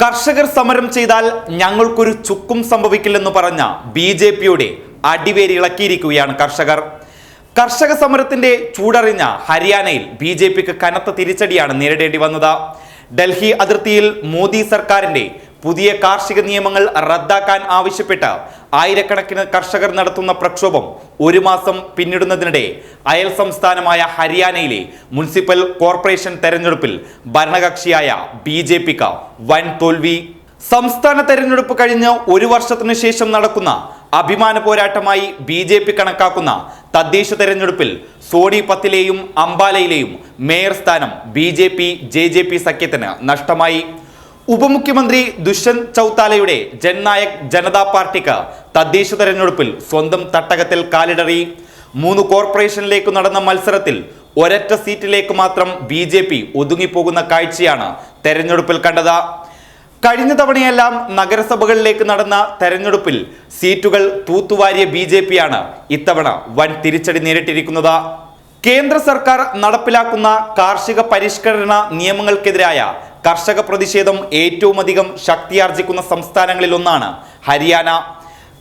കർഷകർ സമരം ചെയ്താൽ ഞങ്ങൾക്കൊരു ചുക്കും സംഭവിക്കില്ലെന്ന് പറഞ്ഞ ബി ജെ പിയുടെ അടിവേരി ഇളക്കിയിരിക്കുകയാണ് കർഷകർ. കർഷക സമരത്തിന്റെ ചൂടറിഞ്ഞ ഹരിയാനയിൽ ബി ജെ പിക്ക് കനത്ത തിരിച്ചടിയാണ് നേരിടേണ്ടി വന്നത്. ഡൽഹി അതിർത്തിയിൽ മോദി സർക്കാരിന്റെ പുതിയ കാർഷിക നിയമങ്ങൾ റദ്ദാക്കാൻ ആവശ്യപ്പെട്ട് ആയിരക്കണക്കിന് കർഷകർ നടത്തുന്ന പ്രക്ഷോഭം ഒരു മാസം പിന്നിടുന്നതിനിടെ അയൽ സംസ്ഥാനമായ ഹരിയാനയിലെ മുനിസിപ്പൽ കോർപ്പറേഷൻ തെരഞ്ഞെടുപ്പിൽ ഭരണകക്ഷിയായ ബി ജെ പിക്ക് വൻ തോൽവി. സംസ്ഥാന തെരഞ്ഞെടുപ്പ് കഴിഞ്ഞ് ഒരു വർഷത്തിനു ശേഷം നടക്കുന്ന അഭിമാന പോരാട്ടമായി ബി ജെ പി കണക്കാക്കുന്ന തദ്ദേശ തെരഞ്ഞെടുപ്പിൽ സോണിപത്തിലെയും അംബാലയിലെയും മേയർ സ്ഥാനം B J P J J P സഖ്യത്തിന് നഷ്ടമായി. ഉപമുഖ്യമന്ത്രി ദുഷ്യന്ത് ചൗത്താലയുടെ ജൻനായക് ജനതാ പാർട്ടിക്ക് തദ്ദേശ തെരഞ്ഞെടുപ്പിൽ സ്വന്തം തട്ടകത്തിൽ കാലിടറി. മൂന്ന് കോർപ്പറേഷനിലേക്ക് നടന്ന മത്സരത്തിൽ ഒരൊറ്റ സീറ്റിലേക്ക് മാത്രം ബി ജെ പി ഒതുങ്ങിപ്പോകുന്ന കാഴ്ചയാണ് തെരഞ്ഞെടുപ്പിൽ കണ്ടത്. കഴിഞ്ഞ തവണയെല്ലാം നഗരസഭകളിലേക്ക് നടന്ന തെരഞ്ഞെടുപ്പിൽ സീറ്റുകൾ തൂത്തുവാരിയ ബി ജെ പിയാണ് ഇത്തവണ വൻ തിരിച്ചടി നേരിട്ടിരിക്കുന്നത്. കേന്ദ്ര സർക്കാർ നടപ്പിലാക്കുന്ന കാർഷിക പരിഷ്കരണ നിയമങ്ങൾക്കെതിരായ കർഷക പ്രതിഷേധം ഏറ്റവും അധികം ശക്തിയാർജിക്കുന്ന സംസ്ഥാനങ്ങളിൽ ഒന്നാണ് ഹരിയാന.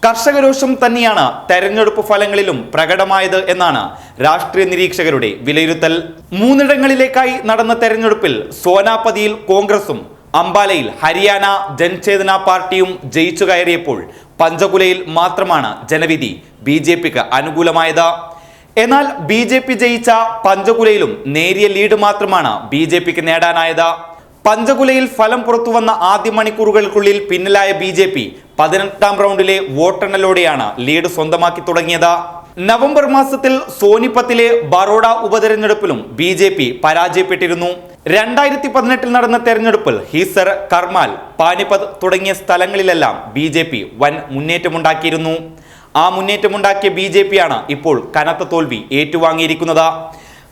കർഷക രോഷം തന്നെയാണ് തെരഞ്ഞെടുപ്പ് ഫലങ്ങളിലും പ്രകടമായത് എന്നാണ് രാഷ്ട്രീയ നിരീക്ഷകരുടെ വിലയിരുത്തൽ. മൂന്നിടങ്ങളിലേക്കായി നടന്ന തെരഞ്ഞെടുപ്പിൽ സോനാപതിയിൽ കോൺഗ്രസും അംബാലയിൽ ഹരിയാന ജൻചേതന പാർട്ടിയും ജയിച്ചു കയറിയപ്പോൾ പഞ്ചകുലയിൽ മാത്രമാണ് ജനവിധി ബി ജെ പിക്ക് അനുകൂലമായത്. എന്നാൽ ബി ജെ പി ജയിച്ച പഞ്ചകുലയിലും നേരിയ ലീഡ് മാത്രമാണ് ബി ജെ പിക്ക് നേടാനായത്. പഞ്ചകുലയിൽ ഫലം പുറത്തുവന്ന ആദ്യ മണിക്കൂറുകൾക്കുള്ളിൽ പിന്നിലായ ബി ജെ പി പതിനെട്ടാം റൗണ്ടിലെ വോട്ടെണ്ണലോടെയാണ് ലീഡ് സ്വന്തമാക്കി തുടങ്ങിയത്. നവംബർ മാസത്തിൽ സോനിപ്പത്തിലെ ബറോഡ ഉപതെരഞ്ഞെടുപ്പിലും ബി ജെ പി പരാജയപ്പെട്ടിരുന്നു. രണ്ടായിരത്തി പതിനെട്ടിൽ നടന്ന തെരഞ്ഞെടുപ്പിൽ ഹീസർ കർമാൽ പാനിപത് തുടങ്ങിയ സ്ഥലങ്ങളിലെല്ലാം ബി ജെ പി വൻ മുന്നേറ്റമുണ്ടാക്കിയിരുന്നു. ആ മുന്നേറ്റമുണ്ടാക്കിയ ബി ജെ പിയാണ് ഇപ്പോൾ കനത്ത തോൽവി ഏറ്റുവാങ്ങിയിരിക്കുന്നത്.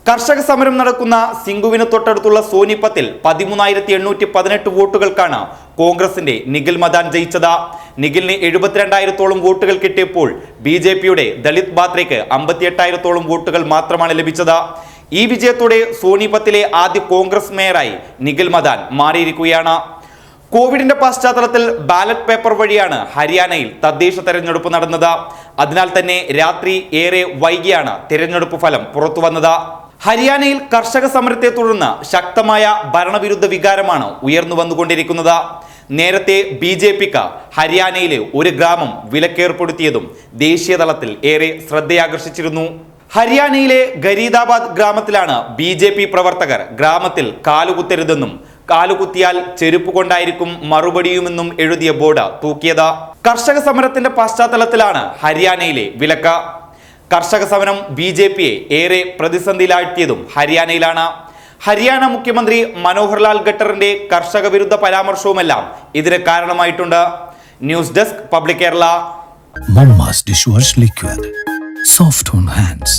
കർഷക സമരം നടക്കുന്ന സിംഗുവിന് തൊട്ടടുത്തുള്ള സോനിപ്പത്തിൽ പതിമൂന്നായിരത്തി എണ്ണൂറ്റി പതിനെട്ട് വോട്ടുകൾക്കാണ് കോൺഗ്രസിന്റെ നിഖിൽ മദാൻ ജയിച്ചത്. നിഖിലിന് എഴുപത്തിരണ്ടായിരത്തോളം വോട്ടുകൾ കിട്ടിയപ്പോൾ ബി ജെ പിയുടെ ദളിത് ബാത്രയ്ക്ക് അമ്പത്തിയെട്ടായിരത്തോളം വോട്ടുകൾ മാത്രമാണ് ലഭിച്ചത്. ഈ വിജയത്തോടെ സോനിപത്തിലെ ആദ്യ കോൺഗ്രസ് മേയറായി നിഖിൽ മദാൻ മാറിയിരിക്കുകയാണ്. കോവിഡിന്റെ പശ്ചാത്തലത്തിൽ ബാലറ്റ് പേപ്പർ വഴിയാണ് ഹരിയാനയിൽ തദ്ദേശ തെരഞ്ഞെടുപ്പ് നടന്നത്. അതിനാൽ തന്നെ രാത്രി ഏറെ വൈകിയാണ് തിരഞ്ഞെടുപ്പ് ഫലം പുറത്തു വന്നത് ഹരിയാനയിൽ കർഷക സമരത്തെ തുടർന്ന് ശക്തമായ ഭരണവിരുദ്ധ വികാരമാണ് ഉയർന്നു വന്നുകൊണ്ടിരിക്കുന്നത്. നേരത്തെ ബി ജെ പിക്ക് ഹരിയാനയിലെ ഒരു ഗ്രാമം വിലക്കേർപ്പെടുത്തിയതും ദേശീയതലത്തിൽ ഏറെ ശ്രദ്ധയാകർഷിച്ചിരുന്നു. ഹരിയാനയിലെ ഗരീദാബാദ് ഗ്രാമത്തിലാണ് ബി ജെ പി പ്രവർത്തകർ ഗ്രാമത്തിൽ കാലുകുത്തരുതെന്നും കാലുകുത്തിയാൽ ചെരുപ്പ് കൊണ്ടായിരിക്കും മറുപടിയുമെന്നും എഴുതിയ ബോർഡ് തൂക്കിയത്. കർഷക സമരത്തിന്റെ പശ്ചാത്തലത്തിലാണ് ഹരിയാനയിലെ വിലക്ക് കർഷക സമരം ബി ജെ പിയെ ഏറെ പ്രതിസന്ധിയിലാഴ്ത്തിയതും ഹരിയാനയിലാണ്. ഹരിയാന മുഖ്യമന്ത്രി മനോഹർ ലാൽ ഖട്ടറിന്റെ കർഷക വിരുദ്ധ പരാമർശവുമെല്ലാം ഇതിന് കാരണമായിട്ടുണ്ട്. News desk public Kerala. Liquid soft hands.